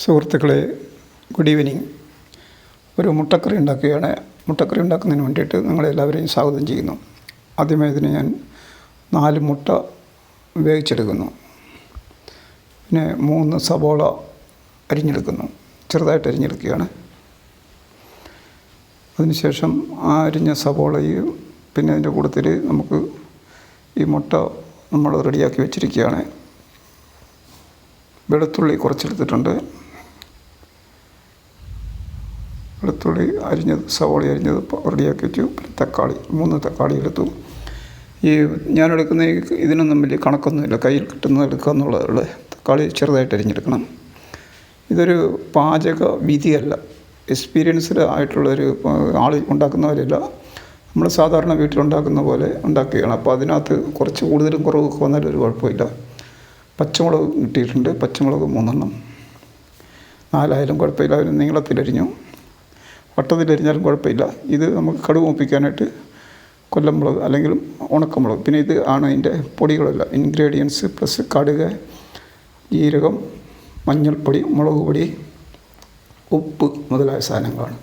സുഹൃത്തുക്കളെ good evening ഒരു മുട്ടക്കറി ഉണ്ടാക്കുകയാണ്. മുട്ടക്കറി ഉണ്ടാക്കുന്നതിന് വേണ്ടിയിട്ട് നിങ്ങളെല്ലാവരെയും സ്വാഗതം ചെയ്യുന്നു. ആദ്യമേ ഇതിന് ഞാൻ നാല് മുട്ട വേവിച്ചെടുക്കുന്നു. പിന്നെ മൂന്ന് സബോള അരിഞ്ഞെടുക്കുന്നു. ചെറുതായിട്ട് അരിഞ്ഞെടുക്കുകയാണ്. അതിനുശേഷം ആ അരിഞ്ഞ സബോളയും പിന്നെ അതിന്റെ കൂട്ടത്തിൽ നമുക്ക് ഈ മുട്ട നമ്മൾ റെഡിയാക്കി വെച്ചിരിക്കുകയാണ്. വെളുത്തുള്ളി കുറച്ചെടുത്തിട്ടുണ്ട്. വെളുത്തുള്ളി അരിഞ്ഞത് സവോള അരിഞ്ഞത് റെഡിയാക്കി വെച്ചു. പിന്നെ തക്കാളി മൂന്ന് തക്കാളി എടുത്തു. ഈ ഞാൻ എടുക്കുന്ന ഇതിനൊന്നും വലിയ കണക്കൊന്നുമില്ല. കയ്യിൽ കിട്ടുന്നത് എടുക്കുക എന്നുള്ളതുള്ളൂ തക്കാളി ചെറുതായിട്ട് അരിഞ്ഞെടുക്കണം. ഇതൊരു പാചക വിധിയല്ല. എക്സ്പീരിയൻസ്ഡ് ആയിട്ടുള്ളൊരു ആൾ ഉണ്ടാക്കുന്നവരല്ല. നമ്മൾ സാധാരണ വീട്ടിലുണ്ടാക്കുന്ന പോലെ ഉണ്ടാക്കുകയാണ്. അപ്പോൾ അതിനകത്ത് കുറച്ച് കൂടുതലും കുറവൊക്കെ വന്നാലും ഒരു കുഴപ്പമില്ല. പച്ചമുളക് കിട്ടിയിട്ടുണ്ട്. പച്ചമുളക് മൂന്നെണ്ണം. നാലായാലും കുഴപ്പമില്ല. അതിന് നീളത്തിലരിഞ്ഞു. വട്ടത്തിലരിഞ്ഞാലും കുഴപ്പമില്ല. ഇത് നമുക്ക് കടുക് മുപ്പിക്കാനായിട്ട് കൊല്ലമുളക് അല്ലെങ്കിൽ ഉണക്കമുളക്. പിന്നെ ഇത് ആണ് അതിന്റെ പൊടികളെല്ലാം. ഇൻഗ്രീഡിയൻസ് പ്ലസ് കടുക് ജീരകം മഞ്ഞൾപ്പൊടി മുളക് പൊടി ഉപ്പ് മുതലായ സാധനങ്ങളാണ്.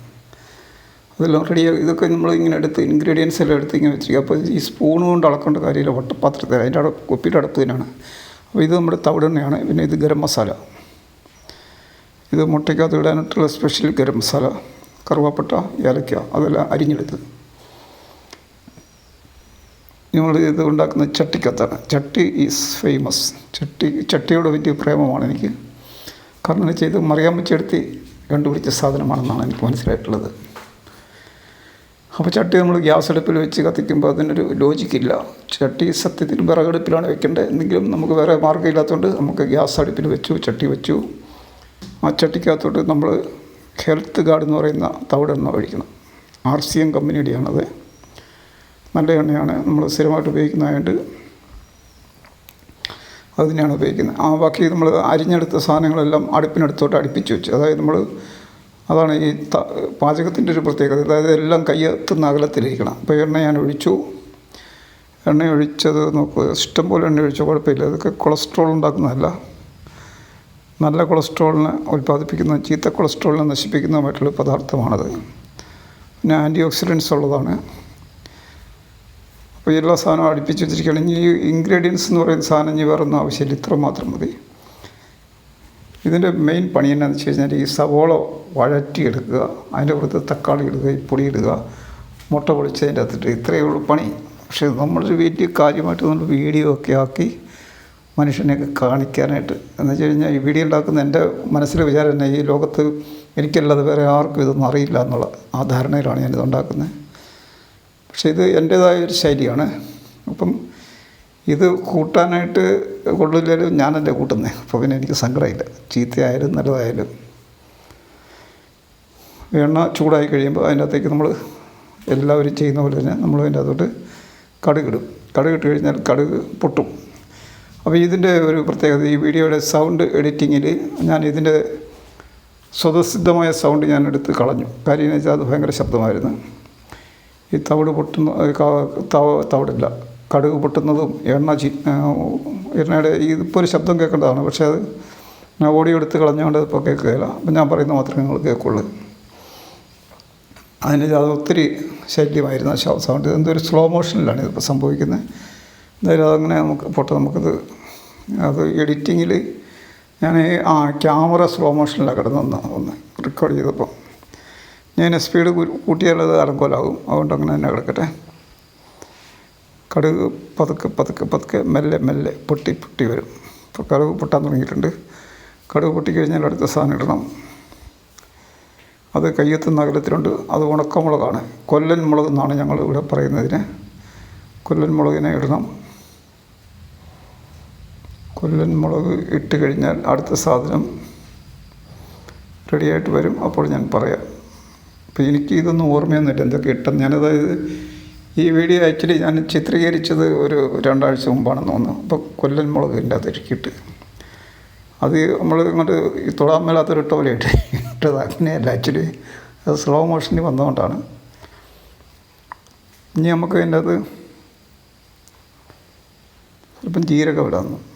അതെല്ലാം റെഡി ഇതൊക്കെ നമ്മൾ ഇങ്ങനെ എടുത്ത് ഇൻഗ്രീഡിയൻസ് എല്ലാം എടുത്ത് ഇങ്ങനെ വെച്ചിരിക്കുക അപ്പോൾ ഈ സ്പൂൺ കൊണ്ട് അളക്കേണ്ട കാര്യമില്ല. വട്ടപ്പാത്രത്തിൽ അതിന്റെ അട കുപ്പിയുടെ തന്നെയാണ്. അപ്പോൾ ഇത് നമ്മുടെ തവിടെണ്ണയാണ് പിന്നെ ഇത് ഗരം മസാല. ഇത് മുട്ടയ്ക്കകത്ത് ഇടാനായിട്ടുള്ള സ്പെഷ്യൽ ഗരം മസാല. കറുവാപ്പട്ട ഏലക്ക അതെല്ലാം അരിഞ്ഞെടുത്ത്. നമ്മൾ ഇത് ഉണ്ടാക്കുന്ന ചട്ടിക്കത്താണ്. ചട്ടി ഈസ് ഫേമസ് ചട്ടി ചട്ടിയോട് വലിയ പ്രേമമാണ് എനിക്ക്. കാരണം വെച്ചാൽ ഇത് മറിയാൻ കണ്ടുപിടിച്ച സാധനമാണെന്നാണ് എനിക്ക് മനസ്സിലായിട്ടുള്ളത്. അപ്പോൾ ചട്ടി നമ്മൾ ഗ്യാസ് അടുപ്പിൽ വെച്ച് കത്തിക്കുമ്പോൾ അതിനൊരു ലോജിക്കില്ല ചട്ടി സത്യത്തിൽ വിറകടുപ്പിലാണ് വെക്കേണ്ടത് എന്തെങ്കിലും നമുക്ക് വേറെ മാർഗമില്ലാത്തതുകൊണ്ട് നമുക്ക് ഗ്യാസ് അടുപ്പിൽ വെച്ചു ചട്ടി വെച്ചു. ആ ചട്ടിക്കകത്തോട്ട് നമ്മൾ ഹെൽത്ത് ഗാർഡ് എന്ന് പറയുന്ന തവിടെണ്ണ ഒഴിക്കണം. ആർ സി എം കമ്പനിയുടെയാണത്. നല്ല എണ്ണയാണ് നമ്മൾ സ്ഥിരമായിട്ട് ഉപയോഗിക്കുന്നതായത് അത് തന്നെയാണ് ഉപയോഗിക്കുന്നത്. ആ ബാക്കി നമ്മൾ അരിഞ്ഞെടുത്ത സാധനങ്ങളെല്ലാം അടുപ്പിനടുത്തോട്ട് അടുപ്പിച്ച് വെച്ചു അതായത് നമ്മൾ അതാണ് ഈ ത പാചകത്തിന്റെ ഒരു പ്രത്യേകത. അതായത് എല്ലാം കയ്യെത്തുന്ന അകലത്തിലിരിക്കണം. അപ്പോൾ എണ്ണ ഞാൻ ഒഴിച്ചു. എണ്ണ ഒഴിച്ചത് നോക്കുക ഇഷ്ടംപോലെ എണ്ണ ഒഴിച്ചു. കുഴപ്പമില്ല. ഇതൊക്കെ കൊളസ്ട്രോൾ ഉണ്ടാക്കുന്നതല്ല. നല്ല കൊളസ്ട്രോളിനെ ഉൽപ്പാദിപ്പിക്കുന്ന ചീത്ത കൊളസ്ട്രോളിനെ നശിപ്പിക്കുന്നതുമായിട്ടുള്ള പദാർത്ഥമാണത്. പിന്നെ ആന്റി ഓക്സിഡൻസ് ഉള്ളതാണ് അപ്പോൾ എല്ലാ സാധനവും അടുപ്പിച്ച് വെച്ചിരിക്കുകയാണെങ്കിൽ ഈ ഇൻഗ്രീഡിയൻസ് എന്ന് പറയുന്ന സാധനം ഇനി വേറെ ഒന്നും ആവശ്യമില്ല. ഇത്ര മാത്രം മതി. ഇതിന്റെ മെയിൻ പണി എന്നാന്ന് വെച്ച് കഴിഞ്ഞാൽ ഈ സവോള വഴറ്റിയെടുക്കുക അതിന്റെ പുറത്ത് തക്കാളി ഇടുക ഈ പൊടി ഇടുക മുട്ട പൊളിച്ചതിന്റെ അകത്തിട്ട് ഇത്രയേ ഉള്ളൂ പണി. പക്ഷേ നമ്മളൊരു വലിയ കാര്യമായിട്ട് നമ്മൾ വീഡിയോ ഒക്കെ ആക്കി മനുഷ്യനെയൊക്കെ കാണിക്കാനായിട്ട്. എന്ന് വെച്ച് കഴിഞ്ഞാൽ ഈ വീഡിയോ ഉണ്ടാക്കുന്ന എന്റെ മനസ്സിലെ വിചാരം തന്നെ ഈ ലോകത്ത് എനിക്കല്ലാതെ വേറെ ആർക്കും ഇതൊന്നും അറിയില്ല എന്നുള്ള ആ ധാരണയിലാണ് ഞാനിത് ഉണ്ടാക്കുന്നത്. പക്ഷേ ഇത് എന്റേതായ ഒരു ശൈലിയാണ്. അപ്പം ഇത് കൂട്ടാനായിട്ട് കൊള്ളില്ലേലും ഞാനല്ലേ കൂട്ടുന്നത് അപ്പോൾ പിന്നെ എനിക്ക് സങ്കടമില്ല. ചീത്തയായാലും നല്ലതായാലും. എണ്ണ ചൂടായി കഴിയുമ്പോൾ അതിന്റെ അകത്തേക്ക് നമ്മൾ എല്ലാവരും ചെയ്യുന്ന പോലെ തന്നെ നമ്മൾ അതിന്റെ അകത്തോട്ട് കടുകിടും കടുകിട്ട് കഴിഞ്ഞാൽ കടുക് പൊട്ടും. അപ്പോൾ ഇതിന്റെ ഒരു പ്രത്യേകത ഈ വീഡിയോയുടെ സൗണ്ട് എഡിറ്റിങ്ങിൽ ഞാൻ ഇതിന്റെ സ്വതസിദ്ധമായ സൗണ്ട് ഞാൻ എടുത്ത് കളഞ്ഞു. കാര്യം എന്ന് വെച്ചാൽ അത് ഭയങ്കര ശബ്ദമായിരുന്നു. ഈ തവിട് പൊട്ടുന്ന തവ തവിടില്ല കടുക് പൊട്ടുന്നതും എണ്ണ ചി എണ്ണയുടെ ഇതിപ്പോൾ ഒരു ശബ്ദം കേൾക്കേണ്ടതാണ്. പക്ഷേ അത് ഞാൻ ഓഡിയോ എടുത്ത് കളഞ്ഞുകൊണ്ട് ഇപ്പോൾ കേൾക്കുകയില്ല. അപ്പം ഞാൻ പറയുന്നത് മാത്രമേ നിങ്ങൾ കേൾക്കുള്ളൂ. അതിന് അത് ഒത്തിരി ശല്യമായിരുന്നു സൗണ്ട്. എന്തൊരു സ്ലോ മോഷനിലാണ് ഇതിപ്പോൾ സംഭവിക്കുന്നത്. എന്തായാലും അതങ്ങനെ നമുക്ക് പോട്ടെ നമുക്കത് അത് എഡിറ്റിങ്ങിൽ ഞാൻ ആ ക്യാമറ സ്ലോ മോഷനിലാണ് കിടന്നു ഒന്ന് റെക്കോർഡ് ചെയ്തപ്പോൾ ഞാൻ സ്പീഡ് കൂട്ടിയാലത് അലങ്കോലാകും അതുകൊണ്ട് അങ്ങനെ തന്നെ കിടക്കട്ടെ. കടുക് പതുക്കെ പതുക്കെ പതുക്കെ മെല്ലെ മെല്ലെ പൊട്ടി പൊട്ടി വരും. ഇപ്പോൾ കടുക് പൊട്ടാൻ തുടങ്ങിയിട്ടുണ്ട്. കടുക് പൊട്ടിക്കഴിഞ്ഞാൽ അടുത്ത സാധനം ഇടണം. അത് കയ്യെത്തുന്ന അകലത്തിലുണ്ട് അത് ഉണക്കമുളകാണ്. കൊല്ലൻ മുളക് എന്നാണ് ഞങ്ങൾ ഇവിടെ പറയുന്നതിന്. കൊല്ലൻ മുളകിനെ ഇടണം. കൊല്ലൻ മുളക് ഇട്ട് കഴിഞ്ഞാൽ അടുത്ത സാധനം റെഡിയായിട്ട് വരും. അപ്പോൾ ഞാൻ പറയാം. അപ്പോൾ എനിക്ക് ഇതൊന്നും ഓർമ്മയൊന്നുമില്ല. എന്തൊക്കെ ഇട്ടെന്ന്. ഞാനതായത് ഈ വീഡിയോ ആക്ച്വലി ഞാൻ ചിത്രീകരിച്ചത് ഒരു രണ്ടാഴ്ച മുമ്പാണെന്ന് തോന്നുന്നു. അപ്പോൾ കൊല്ലൻ മുളക് എന്റെ അത് ഇട്ട് അത് നമ്മൾ ഇങ്ങോട്ട് തൊടാൻ മേലാത്തൊരു ഇട്ട് ഇട്ടത്. അങ്ങനെയല്ല. ആക്ച്വലി അത് സ്ലോ മോഷനിൽ വന്നതുകൊണ്ടാണ്. ഇനി നമുക്ക് അതിന്റെ അത് ചിലപ്പം ജീരകം ഇടാമെന്ന്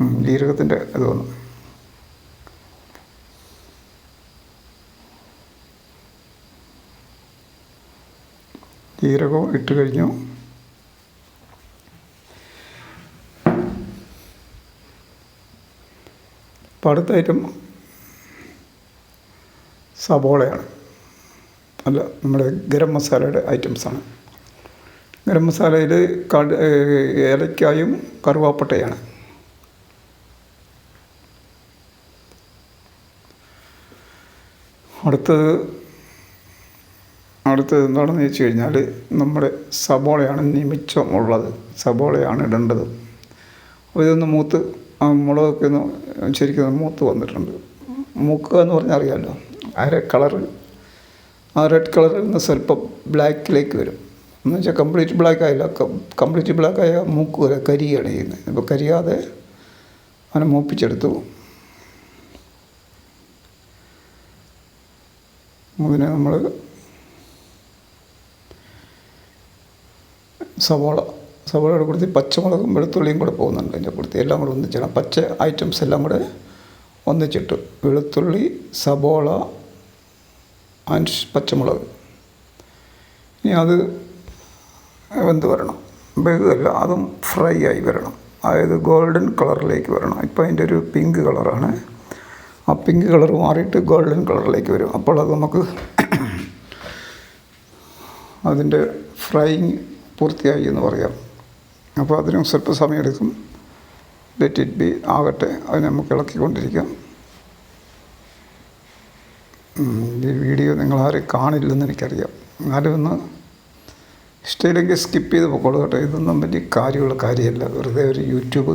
ജീരകത്തിന്റെ ഇത് ജീരകവും ഇട്ട് കഴിഞ്ഞു. അപ്പോൾ അടുത്ത ഐറ്റം സബോളയാണ്. അല്ല നമ്മുടെ ഗരം മസാലയുടെ ഐറ്റംസാണ് ഗരം മസാലയിൽ കട ഏലക്കായും കറുവാപ്പട്ടയാണ്. അടുത്തത് അടുത്തത് എന്താണെന്ന് ചോദിച്ചു കഴിഞ്ഞാൽ നമ്മുടെ സബോളയാണ് നിമിച്ചമുള്ളത് സബോളയാണ് ഇടേണ്ടത്. അപ്പോൾ ഇതൊന്ന് മൂത്ത് മുളകൊക്കെ ഒന്ന് ശരിക്കും മൂത്ത് വന്നിട്ടുണ്ട്. മൂക്കുക എന്ന് പറഞ്ഞാൽ അറിയാമല്ലോ ആ റെഡ് കളർ ആ റെഡ് കളറിൽ നിന്ന് സ്വല്പം ബ്ലാക്കിലേക്ക് വരും. എന്ന് വെച്ചാൽ കംപ്ലീറ്റ് ബ്ലാക്ക് ആയില്ല കംപ്ലീറ്റ് ബ്ലാക്ക് ആയ മൂക്കുക കരിയാണ് ചെയ്യുന്നത്. ഇപ്പോൾ കരിയാതെ അവനെ മൂപ്പിച്ചെടുത്തു. അതിനെ നമ്മൾ സവാള സവാളയുടെ കൂടുതൽ പച്ചമുളകും വെളുത്തുള്ളിയും കൂടെ പോകുന്നുണ്ട് അതിന്റെ കൂടുതൽ എല്ലാം കൂടെ ഒന്നിച്ചിടണം പച്ച ഐറ്റംസ് എല്ലാം കൂടെ ഒന്നിച്ചിട്ടു വെളുത്തുള്ളി സബോള ആൻഡ് പച്ചമുളക്. ഇനി അത് വെന്ത് വരണം. വേഗമല്ല അതും ഫ്രൈ ആയി വരണം. അതായത് ഗോൾഡൻ കളറിലേക്ക് വരണം. ഇപ്പോൾ അതിന്റെ ഒരു പിങ്ക് കളറാണ്. ആ പിങ്ക് കളർ മാറിയിട്ട് ഗോൾഡൻ കളറിലേക്ക് വരും. അപ്പോൾ അത് നമുക്ക് അതിന്റെ ഫ്രൈങ് പൂർത്തിയായി എന്ന് പറയാം. അപ്പോൾ അതിനും സ്വല്പ സമയമെടുക്കും ലെറ്റ് ഇറ്റ് ബി ആകട്ടെ അതിനെ നമുക്ക് ഇളക്കിക്കൊണ്ടിരിക്കാം. ഈ വീഡിയോ നിങ്ങൾ ആരും കാണില്ലെന്ന് എനിക്കറിയാം. എന്നാലും ഒന്ന് ഇഷ്ടമില്ലെങ്കിൽ സ്കിപ്പ് ചെയ്ത് പൊക്കോളൂ കേട്ടോ. ഇതൊന്നും വലിയ കാര്യമുള്ള കാര്യമല്ല. വെറുതെ ഒരു യൂട്യൂബ്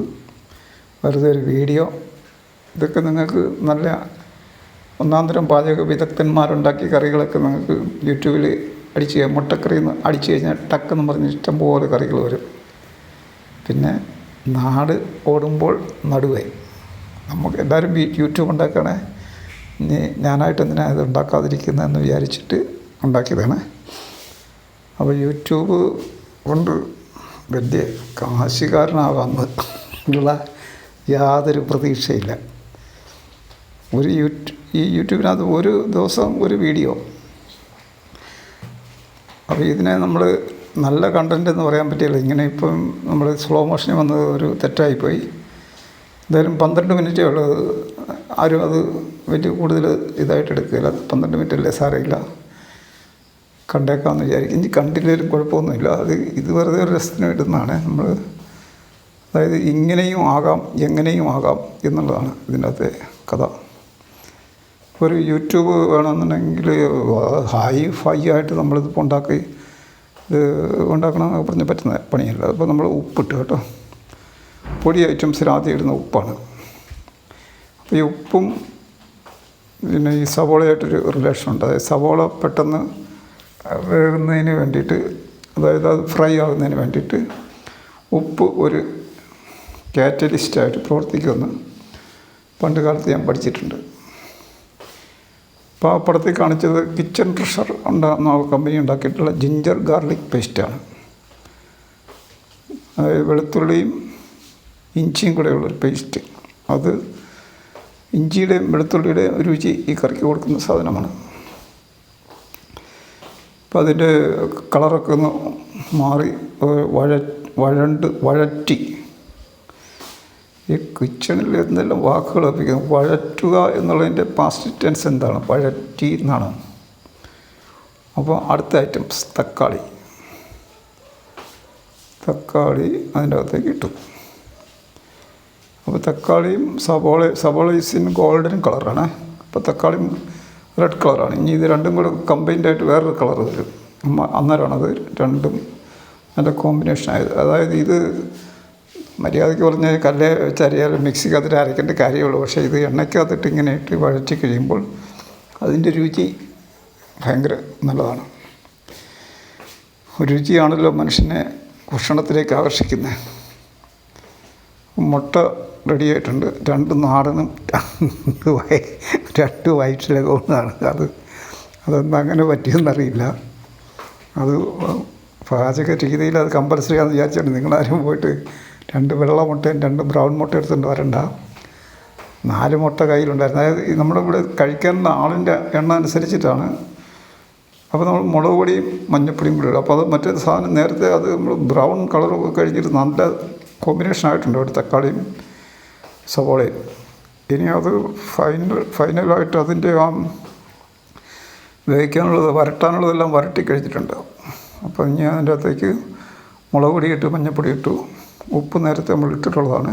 വെറുതെ ഒരു വീഡിയോ. ഇതൊക്കെ നിങ്ങൾക്ക് നല്ല ഒന്നാം തരം പാചക വിദഗ്ധന്മാരുണ്ടാക്കിയ കറികളൊക്കെ നിങ്ങൾക്ക് യൂട്യൂബിൽ അടിച്ച് മുട്ടക്കറി എന്ന് അടിച്ചു കഴിഞ്ഞാൽ ടക്കെന്ന് പറഞ്ഞ് ഇഷ്ടംപോലെ കറികൾ വരും. പിന്നെ നാട് ഓടുമ്പോൾ നടുവേ. നമുക്ക് എല്ലാവരും യൂട്യൂബ് ഉണ്ടാക്കണേ ഇനി ഞാനായിട്ട് എന്തിനാ ഇത് ഉണ്ടാക്കാതിരിക്കുന്നതെന്ന് വിചാരിച്ചിട്ട് ഉണ്ടാക്കിയതാണ്. അപ്പോൾ യൂട്യൂബ് കൊണ്ട് വലിയ കാശുകാരനാവാമെന്ന് ഉള്ള യാതൊരു പ്രതീക്ഷയില്ല. ഒരു യൂട്യൂ ഈ യൂട്യൂബിനകത്ത് ഒരു ദിവസം ഒരു വീഡിയോ. അപ്പോൾ ഇതിനെ നമ്മൾ നല്ല കണ്ടന്റ് എന്ന് പറയാൻ പറ്റില്ല. ഇങ്ങനെ ഇപ്പം നമ്മൾ സ്ലോ മോഷനിൽ വന്നത് ഒരു തെറ്റായിപ്പോയി. എന്തായാലും പന്ത്രണ്ട് മിനിറ്റേ ഉള്ളത് ആരും അത് വലിയ കൂടുതൽ ഇതായിട്ട് എടുക്കില്ല പന്ത്രണ്ട് മിനിറ്റ് അല്ലേ സാരമില്ല. കണ്ടേക്കാമെന്ന് വിചാരിക്കും. ഇനി കണ്ടില്ലേലും കുഴപ്പമൊന്നുമില്ല. അത് ഇത് വെറുതെ ഒരു രസത്തിന് ഇടുന്നതാണ് നമ്മൾ അതായത് ഇങ്ങനെയും ആകാം എങ്ങനെയും ആകാം എന്നുള്ളതാണ് ഇതിനകത്തെ കഥ. ഒരു യൂട്യൂബ് വേണമെന്നുണ്ടെങ്കിൽ ഹൈ ഫൈ ആയിട്ട് നമ്മളിതിപ്പോൾ ഉണ്ടാക്കി ഇത് ഉണ്ടാക്കണം പറഞ്ഞ് പറ്റുന്ന പണിയല്ല. അപ്പോൾ നമ്മൾ ഉപ്പിട്ട് കേട്ടോ. പൊടി ഐറ്റംസിൽ ആദ്യം ഇടുന്ന ഉപ്പാണ്. അപ്പോൾ ഈ ഉപ്പും പിന്നെ ഈ സവോളയായിട്ടൊരു റിലേഷൻ ഉണ്ട്. അതായത് സവോള പെട്ടെന്ന് വേകുന്നതിന് വേണ്ടിയിട്ട് അതായത് അത് ഫ്രൈ ആകുന്നതിന് വേണ്ടിയിട്ട് ഉപ്പ് ഒരു കാറ്റലിസ്റ്റായിട്ട് പ്രവർത്തിക്കുമെന്ന് പണ്ട് കാലത്ത് ഞാൻ പഠിച്ചിട്ടുണ്ട്. അപ്പോൾ ആ പടത്തിൽ കാണിച്ചത് കിച്ചൺ ട്രഷർ ഉണ്ടാകുന്ന കമ്പനി ഉണ്ടാക്കിയിട്ടുള്ള ജിഞ്ചർ ഗാർലിക് പേസ്റ്റാണ്. അതായത് വെളുത്തുള്ളിയും ഇഞ്ചിയും കൂടെയുള്ളൊരു പേസ്റ്റ്. അത് ഇഞ്ചിയുടെയും വെളുത്തുള്ളിയുടെയും രുചി ഈ കറിക്ക് കൊടുക്കുന്ന സാധനമാണ്. അപ്പോൾ അതിന്റെ കളറൊക്കെ ഒന്ന് മാറി വഴ വഴണ്ട് വഴറ്റി ഈ കിച്ചണിൽ എന്തെല്ലാം വാക്കുകൾ അർപ്പിക്കുന്നു വഴറ്റുക എന്നുള്ളതിന്റെ പാസ്റ്റ് ടെൻസ് എന്താണ്? വഴറ്റി എന്നാണ്. അപ്പോൾ അടുത്ത ഐറ്റം തക്കാളി. തക്കാളി അതിന്റെ അകത്തേക്ക് ഇട്ടു. അപ്പോൾ തക്കാളിയും സബോള സബോള ഈസ് ഇൻ ഗോൾഡൻ കളറാണ്. അപ്പോൾ തക്കാളിയും റെഡ് കളറാണ്. ഇനി ഇത് രണ്ടും കൂടെ കമ്പൈൻഡ് ആയിട്ട് വേറൊരു കളർ വരും. അന്നേരമാണത് രണ്ടും നല്ല കോമ്പിനേഷൻ ആയത്. അതായത് ഇത് മര്യാദയ്ക്ക് പറഞ്ഞാൽ കല്ല് മിക്സി മിക്സിക്കകത്തിട്ട് അരയ്ക്കേണ്ട കാര്യമുള്ളൂ. പക്ഷേ ഇത് എണ്ണയ്ക്കകത്തിട്ട് ഇങ്ങനെ ഇട്ട് വഴറ്റി കഴിയുമ്പോൾ അതിന്റെ രുചി ഭയങ്കര നല്ലതാണ്. രുചിയാണല്ലോ മനുഷ്യനെ ഭക്ഷണത്തിലേക്ക് ആകർഷിക്കുന്നത്. മുട്ട റെഡിയായിട്ടുണ്ട് രണ്ട് നാടനും രണ്ട് വയ രണ്ട് വയറ്റിലകവുന്നതാണ് അത് അതൊന്നും അങ്ങനെ പറ്റിയെന്നറിയില്ല. അത് പാചക രീതിയിൽ അത് കമ്പൽസറി ആണെന്ന് വിചാരിച്ചിട്ടുണ്ട്. നിങ്ങളാരും പോയിട്ട് രണ്ട് വെള്ള മുട്ടയും രണ്ട് ബ്രൗൺ മുട്ട എടുത്തുകൊണ്ട് വരണ്ട. നാല് മുട്ട കയ്യിലുണ്ടായിരുന്നു. അതായത് നമ്മുടെ ഇവിടെ കഴിക്കുന്ന ആളിന്റെ എണ്ണ അനുസരിച്ചിട്ടാണ്. അപ്പോൾ നമ്മൾ മുളക് പൊടിയും മഞ്ഞപ്പൊടിയും കൂടി ഇടും അപ്പോൾ അത് മറ്റേ സാധനം നേരത്തെ അത് നമ്മൾ ബ്രൗൺ കളർ കഴിഞ്ഞിട്ട് നല്ല കോമ്പിനേഷൻ ആയിട്ടുണ്ട് ഒരു തക്കാളിയും സവോളയും. ഇനി അത് ഫൈനൽ ഫൈനലായിട്ട് അതിന്റെ ആ വേവിക്കാനുള്ളത് വരട്ടാനുള്ളതെല്ലാം വരട്ടി കഴിഞ്ഞിട്ടുണ്ട്. അപ്പോൾ ഇനി അതിന്റെ അകത്തേക്ക് മുളക് പൊടി ഇട്ടു മഞ്ഞപ്പൊടി ഇട്ടു. ഉപ്പ് നേരത്തെ നമ്മൾ ഇട്ടിട്ടുള്ളതാണ്.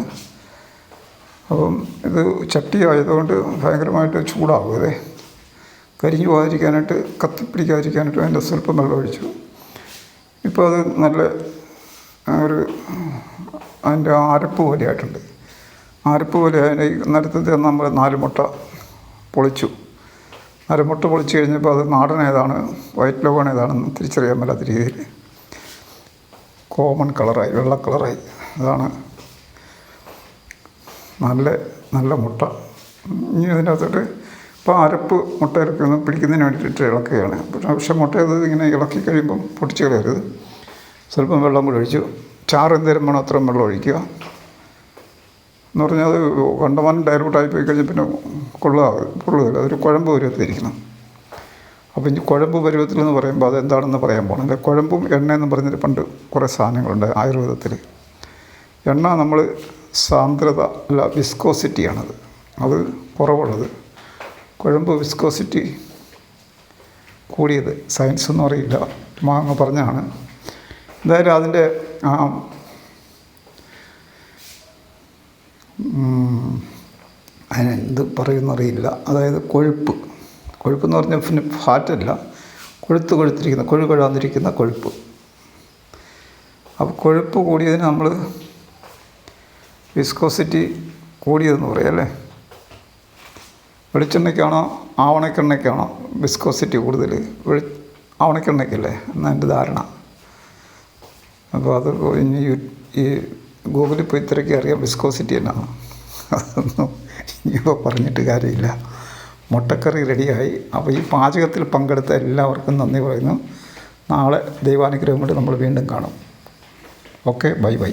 അപ്പം ഇത് ചട്ടി ആയതുകൊണ്ട് ഭയങ്കരമായിട്ട് ചൂടാകും ഇതേ കരിഞ്ഞു പോകാതിരിക്കാനായിട്ട് കത്തിപ്പിടിക്കാതിരിക്കാനായിട്ട് അതിന്റെ സ്വല്പം വെള്ളം ഒഴിച്ചു. ഇപ്പോൾ അത് നല്ല ഒരു അതിന്റെ അരപ്പ് പോലെ ആയിട്ടുണ്ട്. അരപ്പ് പോലെ അതിന്റെ നേരത്തെ നമ്മൾ നാല് മുട്ട പൊളിച്ചു. നാല് മുട്ട പൊളിച്ചു കഴിഞ്ഞപ്പോൾ അത് നാടൻ ഏതാണ് വൈറ്റ് ലോഗൺ ഏതാണെന്ന് തിരിച്ചറിയാൻ മേലാത്ത രീതിയിൽ. കോമൺ കളറായി വെള്ള കളറായി. അതാണ് നല്ല നല്ല മുട്ട. ഇനി അതിനകത്തോട്ട് ഇപ്പോൾ അരപ്പ് മുട്ട ഇറക്കുന്ന പിടിക്കുന്നതിന് വേണ്ടിയിട്ട് ഇളക്കുകയാണ്. പക്ഷെ മുട്ട അത് ഇങ്ങനെ ഇളക്കി കഴിയുമ്പം പൊട്ടിച്ച് കളയരുത്. സ്വല്പം വെള്ളം കൂടി ഒഴിച്ചു. ചാറ് എന്തേലും വേണം അത്രയും വെള്ളം ഒഴിക്കുക. എന്ന് പറഞ്ഞാൽ അത് കണ്ടമാനം ഡയലൂട്ടായി പോയി കഴിഞ്ഞാൽ പിന്നെ കൊള്ളാതെ കൊള്ളുകയില്ല അതൊരു കുഴമ്പ് പരുവത്തിലിരിക്കണം അപ്പോൾ ഇനി കുഴമ്പ് പരുവത്തിൽ എന്ന് പറയുമ്പോൾ അതെന്താണെന്ന് പറയാൻ പോകണം കുഴമ്പും എണ്ണയെന്നും പറഞ്ഞിട്ട് പണ്ട് കുറേ സാധനങ്ങളുണ്ട് ആയുർവേദത്തിൽ. എണ്ണ നമ്മൾ സാന്ദ്രത അല്ല വിസ്കോസിറ്റിയാണത്. അത് കുറവുള്ളത്. കുഴമ്പ് വിസ്കോസിറ്റി കൂടിയത്. സയൻസ് ഒന്നും അറിയില്ല. മാങ്ങ പറഞ്ഞാണ് എന്തായാലും അതിന്റെ ആ അതിനെന്ത് പറയുമെന്നറിയില്ല അതായത് കൊഴുപ്പ്. കൊഴുപ്പെന്ന് പറഞ്ഞാൽ പിന്നെ ഫാറ്റല്ല. കൊഴുത്ത് കൊഴുത്തിരിക്കുന്ന കൊഴു കൊഴാന്നിരിക്കുന്ന കൊഴുപ്പ്. അപ്പോൾ കൊഴുപ്പ് കൂടിയതിന് നമ്മൾ വിസ്കോസിറ്റി കൂടിയതെന്ന് പറയാം അല്ലേ? വെളിച്ചെണ്ണയ്ക്കാണോ ആവണക്കെണ്ണയ്ക്കാണോ വിസ്കോസിറ്റി കൂടുതൽ വെളി ആവണക്കെണ്ണയ്ക്കല്ലേ? എന്നാണ് എന്റെ ധാരണ. അപ്പോൾ അത് ഇനി ഈ ഗൂഗിളിൽ പോയി തിരക്കി അറിയാം വിസ്കോസിറ്റി എന്നാണ്. അതൊന്നും ഇനിയിപ്പോൾ പറഞ്ഞിട്ട് കാര്യമില്ല. മുട്ടക്കറി റെഡിയായി. അപ്പോൾ ഈ പാചകത്തിൽ പങ്കെടുത്ത എല്ലാവർക്കും നന്ദി പറയുന്നു. നാളെ ദൈവാനുഗ്രഹം കൊണ്ട് നമ്മൾ വീണ്ടും കാണും. Okay bye bye.